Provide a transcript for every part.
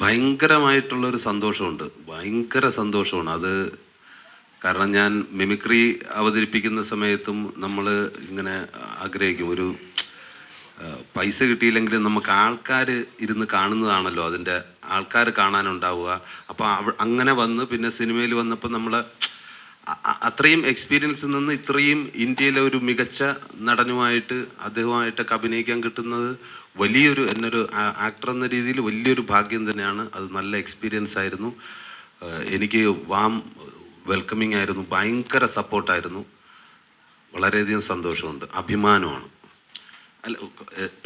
ഭയങ്കരമായിട്ടുള്ളൊരു സന്തോഷമുണ്ട്. ഭയങ്കര സന്തോഷമാണ്. അത് കാരണം ഞാൻ മിമിക്രി അവതരിപ്പിക്കുന്ന സമയത്തും നമ്മൾ ഇങ്ങനെ ആഗ്രഹിക്കും. ഒരു പൈസ കിട്ടിയില്ലെങ്കിലും നമുക്ക് ആൾക്കാർ ഇരുന്ന് കാണുന്നതാണല്ലോ. അതിന്റെ ആൾക്കാർ കാണാനുണ്ടാവുക. അപ്പോൾ അങ്ങനെ വന്ന് പിന്നെ സിനിമയിൽ വന്നപ്പോൾ നമ്മൾ അത്രയും എക്സ്പീരിയൻസിൽ നിന്ന് ഇത്രയും ഇന്ത്യയിലെ ഒരു മികച്ച നടനുമായിട്ട് അദ്ദേഹമായിട്ടൊക്കെ അഭിനയിക്കാൻ കിട്ടുന്നത് വലിയൊരു എന്നൊരു ആക്ടർ എന്ന രീതിയിൽ വലിയൊരു ഭാഗ്യം തന്നെയാണ്. അത് നല്ല എക്സ്പീരിയൻസ് ആയിരുന്നു. എനിക്ക് വാം വെൽക്കമിങ് ആയിരുന്നു. ഭയങ്കര സപ്പോർട്ടായിരുന്നു വളരെയധികം സന്തോഷമുണ്ട്. അഭിമാനമാണ്. അല്ല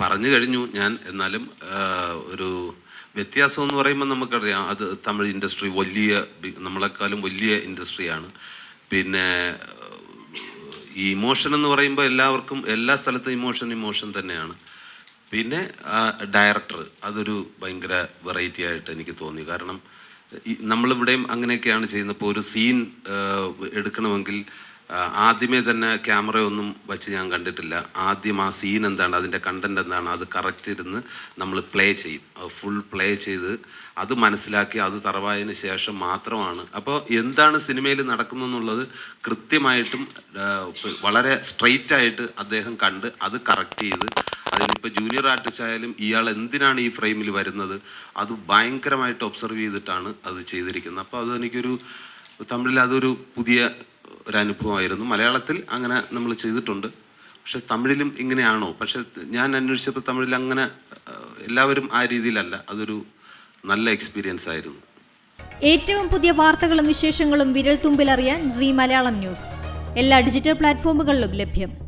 പറഞ്ഞു കഴിഞ്ഞു ഞാൻ. എന്നാലും ഒരു വ്യത്യാസം എന്ന് പറയുമ്പോൾ നമുക്കറിയാം. അത് തമിഴ് ഇൻഡസ്ട്രി വലിയ നമ്മളെക്കാളും വലിയ ഇൻഡസ്ട്രിയാണ് പിന്നെ ഈ ഇമോഷൻ എന്ന് പറയുമ്പോൾ എല്ലാവർക്കും എല്ലാ സ്ഥലത്തും ഇമോഷൻ ഇമോഷൻ തന്നെയാണ്. പിന്നെ ഡയറക്ടർ അതൊരു ഭയങ്കര വെറൈറ്റി ആയിട്ട് എനിക്ക് തോന്നി. കാരണം നമ്മളിവിടെയും അങ്ങനെയൊക്കെയാണ് ചെയ്യുന്നത്. ഇപ്പോൾ ഒരു സീൻ എടുക്കണമെങ്കിൽ ആദ്യമേ തന്നെ ക്യാമറയൊന്നും വെച്ച് ഞാൻ കണ്ടിട്ടില്ല. ആദ്യം ആ സീൻ എന്താണ് അതിന്റെ കണ്ടന്റ് എന്താണ് അത് കറക്റ്റ് ഇരുന്ന് നമ്മൾ പ്ലേ ചെയ്യും. ഫുൾ പ്ലേ ചെയ്ത് അത് മനസ്സിലാക്കി അത് തറവായതിന് ശേഷം മാത്രമാണ്. അപ്പോൾ എന്താണ് സിനിമയിൽ നടക്കുന്നതെന്നുള്ളത് കൃത്യമായിട്ടും വളരെ സ്ട്രെയിറ്റ് ആയിട്ട് അദ്ദേഹം കണ്ട് അത് കറക്റ്റ് ചെയ്ത് അതിനിപ്പോൾ ജൂനിയർ ആർട്ടിസ്റ്റ് ആയാലും ഇയാൾ എന്തിനാണ് ഈ ഫ്രെയിമിൽ വരുന്നത് അത് ഭയങ്കരമായിട്ട് ഒബ്സർവ് ചെയ്തിട്ടാണ് അത് ചെയ്തിരിക്കുന്നത്. അപ്പോൾ അത് എനിക്കൊരു തമിഴിൽ അതൊരു പുതിയ ഒരു അനുഭവമായിരുന്നു മലയാളത്തിൽ അങ്ങനെ നമ്മൾ ചെയ്തിട്ടുണ്ട്. പക്ഷെ തമിഴിലും ഇങ്ങനെയാണോ? പക്ഷെ ഞാൻ അന്വേഷിച്ചപ്പോൾ തമിഴിൽ അങ്ങനെ എല്ലാവരും ആ രീതിയിലല്ല. അതൊരു നല്ല എക്സ്പീരിയൻസ് ആയിരുന്നു. ഏറ്റവും പുതിയ വാർത്തകളും വിശേഷങ്ങളും വിരൽ തുമ്പിലറിയാൻ സി മലയാളം ന്യൂസ്. എല്ലാ ഡിജിറ്റൽ പ്ലാറ്റ്ഫോമുകളിലും ലഭ്യം.